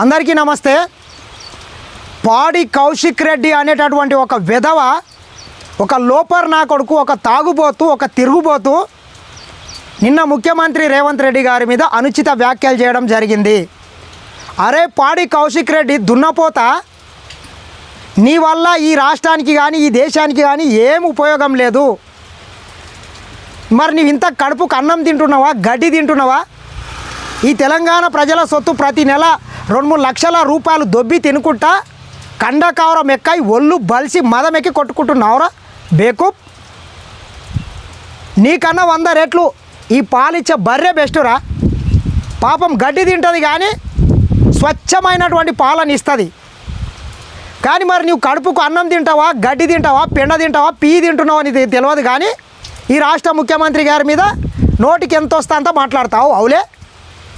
అందరికీ నమస్తే. పాడి కౌశిక్ రెడ్డి అనేటటువంటి ఒక విధవ ఒక లోపర్ నా కొడుకు ఒక తాగుబోతు ఒక తిరుగుబోతు నిన్న ముఖ్యమంత్రి రేవంత్ రెడ్డి గారి మీద అనుచిత వ్యాఖ్యలు చేయడం జరిగింది. అరే పాడి కౌశిక్ రెడ్డి దున్నపోత నీ వల్ల ఈ రాష్ట్రానికి కానీ ఈ దేశానికి కానీ ఏం ఉపయోగం లేదు. మరి నీవు ఇంత కడుపుకు అన్నం తింటున్నావా గడ్డి తింటున్నావా? ఈ తెలంగాణ ప్రజల సొత్తు ప్రతి నెల రెండు మూడు లక్షల రూపాయలు దొబ్బి తినుకుంటా కండకావరం ఎక్కాయి ఒళ్ళు బలిసి మదం ఎక్కి కొట్టుకుంటున్నావురా? బేకూప్. నీకన్నా వంద రెట్లు ఈ పాలిచ్చే బర్రె బెస్టురా. పాపం గడ్డి తింటుంది కానీ స్వచ్ఛమైనటువంటి పాలను ఇస్తుంది. కానీ మరి నువ్వు కడుపుకు అన్నం తింటావా గడ్డి తింటావా పెండ తింటావా పీ తింటున్నావు అని తెలియదు కానీ ఈ రాష్ట్ర ముఖ్యమంత్రి గారి మీద నోటికి ఎంత వస్తా అంతా మాట్లాడతావు అవులే?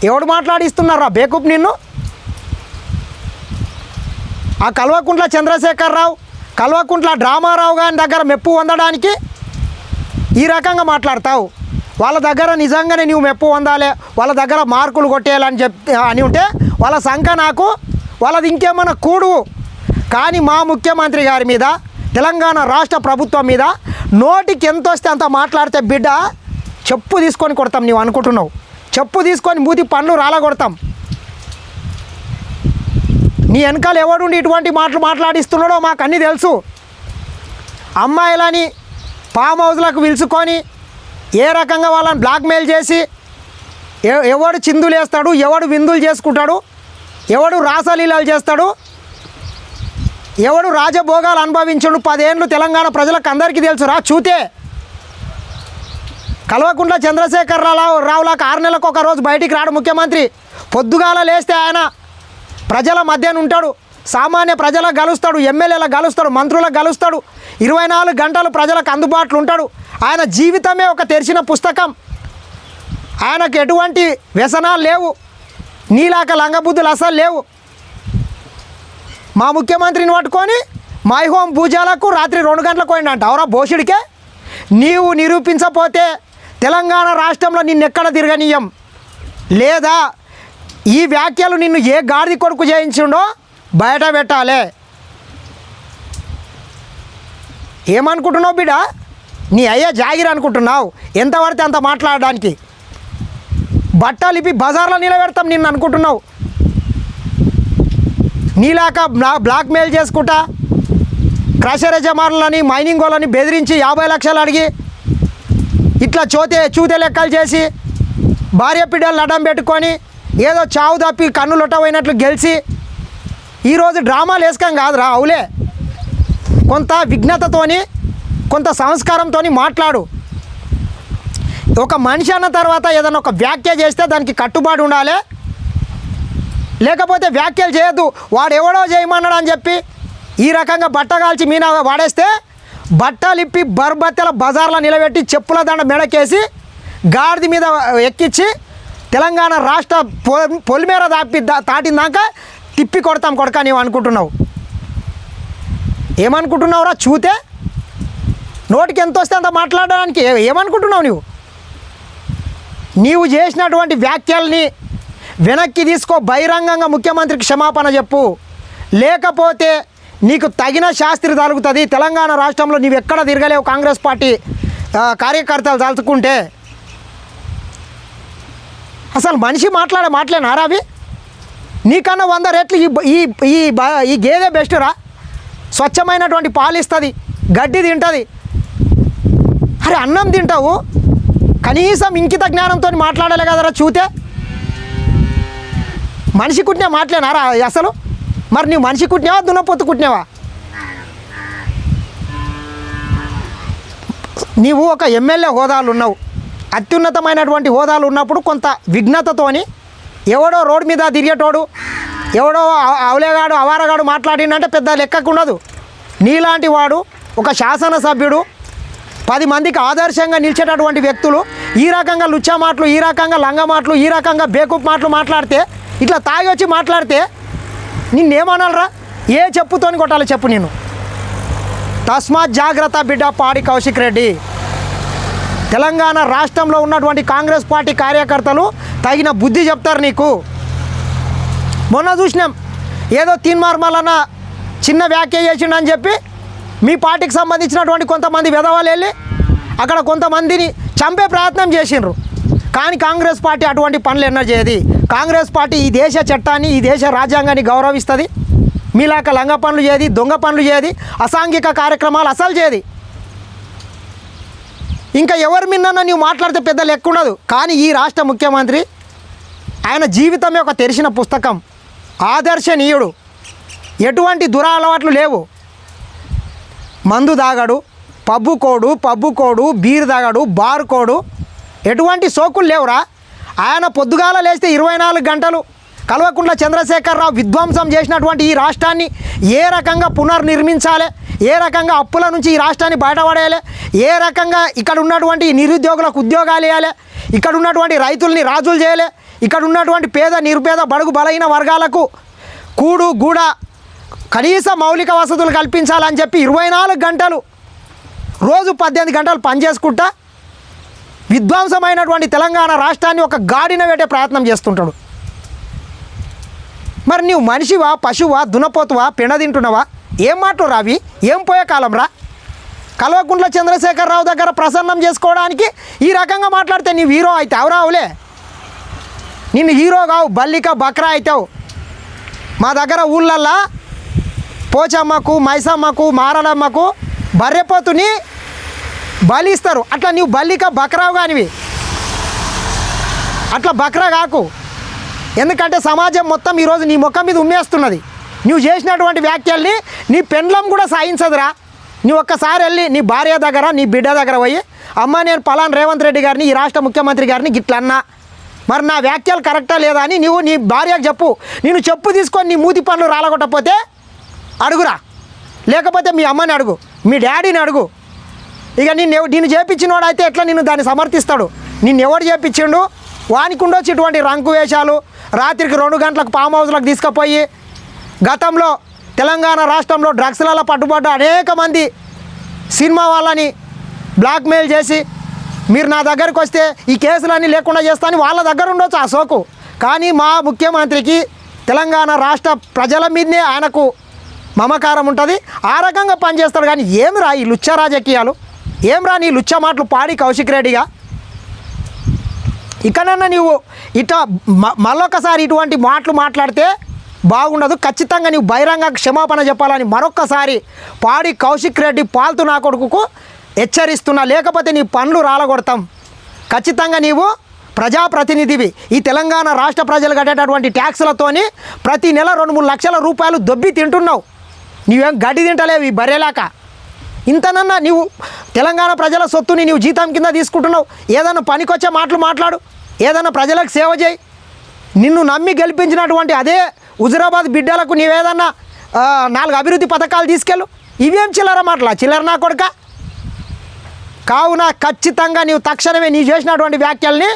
ఎవడు మాట్లాడిస్తున్నారా బేకూప్ నిన్ను? ఆ కల్వకుంట్ల చంద్రశేఖరరావు కల్వకుంట్ల డ్రామారావు గారి దగ్గర మెప్పు పొందడానికి ఈ రకంగా మాట్లాడతావు. వాళ్ళ దగ్గర నిజంగానే నువ్వు మెప్పు పొందాలి వాళ్ళ దగ్గర మార్కులు కొట్టేయాలని చెప్ అని ఉంటే వాళ్ళ సంఖ నాకు వాళ్ళది ఇంకేమైనా కూడు. కానీ మా ముఖ్యమంత్రి గారి మీద తెలంగాణ రాష్ట్ర ప్రభుత్వం మీద నోటికి ఎంత వస్తే అంత మాట్లాడితే బిడ్డ చెప్పు తీసుకొని కొడతాం నువ్వు అనుకుంటున్నావు. చెప్పు తీసుకొని మూతి పండ్లు రాలగొడతాం. నీ వెనకాల ఎవడుండి ఇటువంటి మాటలు మాట్లాడిస్తున్నాడో మాకు అన్నీ తెలుసు. అమ్మాయిలని ఫామ్ హౌస్లకు పిలుచుకొని ఏ రకంగా వాళ్ళని బ్లాక్మెయిల్ చేసి ఎవడు చిందులు వేస్తాడు ఎవడు విందులు చేసుకుంటాడు ఎవడు రాసలీలాలు చేస్తాడు ఎవడు రాజభోగాలు అనుభవించడు. పదేళ్ళు తెలంగాణ ప్రజలకు అందరికీ తెలుసురా చూతే. కల్వకుంట్ల చంద్రశేఖర్ రావు రావులకు ఆరు నెలలకు ఒక రోజు బయటికి రాడు ముఖ్యమంత్రి. పొద్దుగాల లేస్తే ఆయన ప్రజల మధ్యన ఉంటాడు. సామాన్య ప్రజలకు గలుస్తాడు ఎమ్మెల్యేలకు గలుస్తాడు మంత్రులకు గలుస్తాడు ఇరవై నాలుగు గంటలు ప్రజలకు అందుబాటులో ఉంటాడు. ఆయన జీవితమే ఒక తెరిచిన పుస్తకం. ఆయనకు ఎటువంటి వ్యసనాలు లేవు. నీలాక లంగబుద్ధులు అసలు లేవు. మా ముఖ్యమంత్రిని పట్టుకొని మై హోమ్ భూజాలకు రాత్రి రెండు గంటలకు పోయిందంట అవరా భోషుడికే? నీవు నిరూపించపోతే తెలంగాణ రాష్ట్రంలో నిన్నెక్కడ తిరగనీయం? లేదా ఈ వ్యాఖ్యలు నిన్ను ఏ గాడిది కొడుకు చేయించిండో బయట పెట్టాలి. ఏమనుకుంటున్నావు బిడ్డ? నీ అయ్యా జాగిరి అనుకుంటున్నావు. ఎంత పడితే అంత మాట్లాడడానికి. బట్టలు ఇప్పి బజార్లో నిలబెడతాం నిన్ను అనుకుంటున్నావు. నీలాక బ్లా- బ్లాక్మెయిల్ చేసుకుంటా. క్రషర్ యజమానులని మైనింగ్ వాళ్ళని బెదిరించి యాభై లక్షలు అడిగి ఇట్లా చోతే చూతే లెక్కలు చేసి భార్య పిడ్డలు అడ్డం పెట్టుకొని ఏదో చావు తప్పి కన్ను లొట్టపోయినట్లు గెలిచి ఈరోజు డ్రామాలు వేసుకం కాదురా అవులే. కొంత విఘ్నతతోని కొంత సంస్కారంతో మాట్లాడు. ఒక మనిషి అన్న తర్వాత ఏదైనా ఒక వ్యాఖ్య చేస్తే దానికి కట్టుబాటు ఉండాలి. లేకపోతే వ్యాఖ్యలు చేయొద్దు. వాడు ఎవడో చేయమన్నాడు అని చెప్పి ఈ రకంగా బట్ట కాల్చి మీన వాడేస్తే బట్టలు ఇప్పి బర్బత్తెల బజార్లో నిలబెట్టి చెప్పుల దండ మెడకేసి గాడిద మీద ఎక్కించి తెలంగాణ రాష్ట్ర పొ పొలిమేర దాపి దాటిందాక తిప్పి కొడతాం కొడక నీవు అనుకుంటున్నావు. ఏమనుకుంటున్నావురా చూతే? నోటికి ఎంత వస్తే అంత మాట్లాడడానికి ఏమనుకుంటున్నావు నువ్వు నీవు చేసినటువంటి వ్యాఖ్యల్ని వెనక్కి తీసుకో బహిరంగంగా ముఖ్యమంత్రికి క్షమాపణ చెప్పు. లేకపోతే నీకు తగిన శాస్త్రి తలుగుతుంది తెలంగాణ రాష్ట్రంలో నీవు ఎక్కడ తిరగలేవు కాంగ్రెస్ పార్టీ కార్యకర్తలు తలుచుకుంటే అసలు మనిషి మాట్లాడే మాటలేనారా అవి నీకన్నా వంద రెట్లు ఈ ఈ ఈ బ- ఈ గేదె స్వచ్ఛమైనటువంటి పాలు ఇస్తుంది గడ్డి తింటుంది. అరే అన్నం తింటావు? కనీసం ఇంకిత జ్ఞానంతో మాట్లాడాలి కదరా చూతే? మనిషి కుట్టినా మాట్లాడినారా అసలు? మరి నువ్వు మనిషి కుట్టినావా దున్నపోతు కుట్టినావా? నీవు ఒక ఎమ్మెల్యే హోదాలు ఉన్నావు. అత్యున్నతమైనటువంటి హోదాలు ఉన్నప్పుడు కొంత విఘ్నతతోని ఎవడో రోడ్డు మీద తిరిగేటోడు ఎవడో అవలేగాడు అవారగాడు మాట్లాడినంటే పెద్ద లెక్కకుండదు నీలాంటి వాడు ఒక శాసనసభ్యుడు పది మందికి ఆదర్శంగా నిలిచేటటువంటి వ్యక్తులు ఈ రకంగా లుచ్చా మాటలు ఈ రకంగా లంగ మాటలు ఈ రకంగా బేకూప్ మాటలు మాట్లాడితే ఇట్లా తాగి వచ్చి మాట్లాడితే నిన్నేమనాలరా? ఏ చెప్పుతోని కొట్టాలి చెప్పు నేను తస్మాత్ జాగ్రత్త బిడ్డ పాడి కౌశిక్ రెడ్డి. తెలంగాణ రాష్ట్రంలో ఉన్నటువంటి కాంగ్రెస్ పార్టీ కార్యకర్తలు తగిన బుద్ధి చెప్తారు నీకు. మొన్న చూసినాం ఏదో తీన్మార్మలన్న చిన్న వ్యాఖ్య చేసిండని చెప్పి మీ పార్టీకి సంబంధించినటువంటి కొంతమంది విధవాళ్ళు వెళ్ళి అక్కడ కొంతమందిని చంపే ప్రయత్నం చేసిండ్రు. కానీ కాంగ్రెస్ పార్టీ అటువంటి పనులు ఎన్నో చేయదు. కాంగ్రెస్ పార్టీ ఈ దేశ చట్టాన్ని ఈ దేశ రాజ్యాంగాన్ని గౌరవిస్తుంది. మీలాక లంగ పనులు చేయది దొంగ పనులు చేయది అసాంఘిక కార్యక్రమాలు అసలు చేయది. ఇంకా ఎవరి మిన్న నీవు మాట్లాడితే పెద్ద లెక్క ఉండదు. కానీ ఈ రాష్ట్ర ముఖ్యమంత్రి ఆయన జీవితమే ఒక తెరిచిన పుస్తకం. ఆదర్శనీయుడు. ఎటువంటి దురలవాట్లు లేవు. మందు తాగాడు పబ్బు కోడు పబ్బు కోడు బీర్ తాగాడు బార్ కోడు. ఎటువంటి సోకులు లేవురా. ఆయన పొద్దుగాల లేస్తే ఇరవై నాలుగు గంటలు కల్వకుంట్ల చంద్రశేఖరరావు విధ్వంసం చేసినటువంటి ఈ రాష్ట్రాన్ని ఏ రకంగా పునర్నిర్మించాలి? ఏ రకంగా అప్పుల నుంచి ఈ రాష్ట్రాన్ని బయటపడేయాలి? ఏ రకంగా ఇక్కడ ఉన్నటువంటి నిరుద్యోగులకు ఉద్యోగాలు ఇవ్వాలి? ఇక్కడ ఉన్నటువంటి రైతుల్ని రాజులు చేయాలి? ఇక్కడ ఉన్నటువంటి పేద నిరుపేద బడుగు బలహీన వర్గాలకు కూడు గూడ కనీస మౌలిక వసతులు కల్పించాలని చెప్పి ఇరవై నాలుగు గంటలు రోజు పద్దెనిమిది గంటలు పనిచేసుకుంటా విధ్వంసమైనటువంటి తెలంగాణ రాష్ట్రాన్ని ఒక గాడిన పెట్టే ప్రయత్నం చేస్తుంటాడు. మరి నీవు మనిషివా పశువా దునపోతువా పెండ తింటున్నావా? ఏం మాటలు రావి? ఏం పోయే కాలం రా? కల్వకుంట్ల చంద్రశేఖరరావు దగ్గర ప్రసన్నం చేసుకోవడానికి ఈ రకంగా మాట్లాడితే నీవు హీరో అయితే అవరావులే నిన్ను హీరో కావు బల్లిక బక్రా అవుతావు మా దగ్గర ఊళ్ళల్లా పోచమ్మకు మైసమ్మకు మారడమ్మకు బర్రెపోతుని బలిస్తారు అట్లా నీవు బల్లిక బక్రావు కానివి. అట్లా బక్రా కాకు. ఎందుకంటే సమాజం మొత్తం ఈరోజు నీ ముఖం మీద ఉమ్మేస్తున్నది. నువ్వు చేసినటువంటి వ్యాఖ్యల్ని నీ పెండ్లం కూడా సాయించదురా. నువ్వు ఒక్కసారి వెళ్ళి నీ భార్య దగ్గర నీ బిడ్డ దగ్గర పోయి అమ్మ నేను పలాన్ రేవంత్ రెడ్డి గారిని ఈ రాష్ట్ర ముఖ్యమంత్రి గారిని గిట్ల అన్నా మరి నా వ్యాఖ్యలు కరెక్టా లేదా అని నువ్వు నీ భార్యకు చెప్పు. నేను చెప్పు తీసుకొని నీ మూతి పనులు రాలగొట్టపోతే అడుగురా. లేకపోతే మీ అమ్మని అడుగు మీ డాడీని అడుగు. ఇక నిన్ను నేను నిన్ను చేపించినోడు అయితే ఎట్లా నిన్ను దాన్ని సమర్థిస్తాడు? నిన్ను ఎవడు చేపించిండు? వానికి ఉండొచ్చు ఇటువంటి రంకు వేషాలు రాత్రికి రెండు గంటలకు ఫామ్ హౌస్లకు తీసుకుపోయి గతంలో తెలంగాణ రాష్ట్రంలో డ్రగ్స్లలో పట్టుబడ్డ అనేక మంది సినిమా వాళ్ళని బ్లాక్మెయిల్ చేసి మీరు నా దగ్గరికి వస్తే ఈ కేసులన్నీ లేకుండా చేస్తాను వాళ్ళ దగ్గర ఉండొచ్చు ఆ సోకు కానీ మా ముఖ్యమంత్రికి తెలంగాణ రాష్ట్ర ప్రజల మీదనే ఆయనకు మమకారం ఉంటుంది. ఆ రకంగా పనిచేస్తాడు. కానీ ఏం రా ఈ లుచ్చ రాజకీయాలు? ఏం రా నీ లుచ్చ మాటలు పాడి కౌశిక్ రెడ్డిగా? ఇకనన్నా నీవు ఇట మ- మళ్ళొకసారి ఇటువంటి మాటలు మాట్లాడితే బాగుండదు. ఖచ్చితంగా నీవు బహిరంగ క్షమాపణ చెప్పాలని మరొక్కసారి పాడి కౌశిక్ రెడ్డి పాల్తు నా కొడుకుకు హెచ్చరిస్తున్నా. లేకపోతే నీ పనులు రాలగొడతాం. ఖచ్చితంగా నీవు ప్రజాప్రతినిధివి. ఈ తెలంగాణ రాష్ట్ర ప్రజలు కట్టేటటువంటి ట్యాక్సులతోని ప్రతి నెల రెండు మూడు లక్షల రూపాయలు దొబ్బి తింటున్నావు. నీవేం గడ్డి తింటలేవు ఈ బరేలాక. ఇంతనన్నా నీవు తెలంగాణ ప్రజల సొత్తుని నీవు జీతం కింద తీసుకుంటున్నావు. ఏదైనా పనికొచ్చే మాటలు మాట్లాడు. ఏదైనా ప్రజలకు సేవ చేయి. నిన్ను నమ్మి గెలిపించినటువంటి అదే హుజురాబాద్ బిడ్డలకు నీవేదన్నా నాలుగు అభివృద్ధి పథకాలు తీసుకెళ్ళు. ఇవేం చిల్లర మాటలా? చిల్లర నా కొడుక? కావున ఖచ్చితంగా నీవు తక్షణమే నీ చేసినటువంటి వ్యాఖ్యల్ని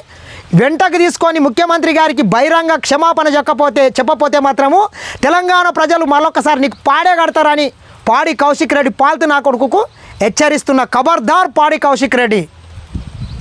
వెంటకు తీసుకొని ముఖ్యమంత్రి గారికి బహిరంగ క్షమాపణ చెప్పపోతే చెప్పపోతే మాత్రము తెలంగాణ ప్రజలు మరొకసారి నీకు పాడే కడతారని పాడి కౌశిక్ రెడ్డి పాల్తు నా కొడుకుకు హెచ్చరిస్తున్న ఖబర్దార్ పాడి కౌశిక్ రెడ్డి.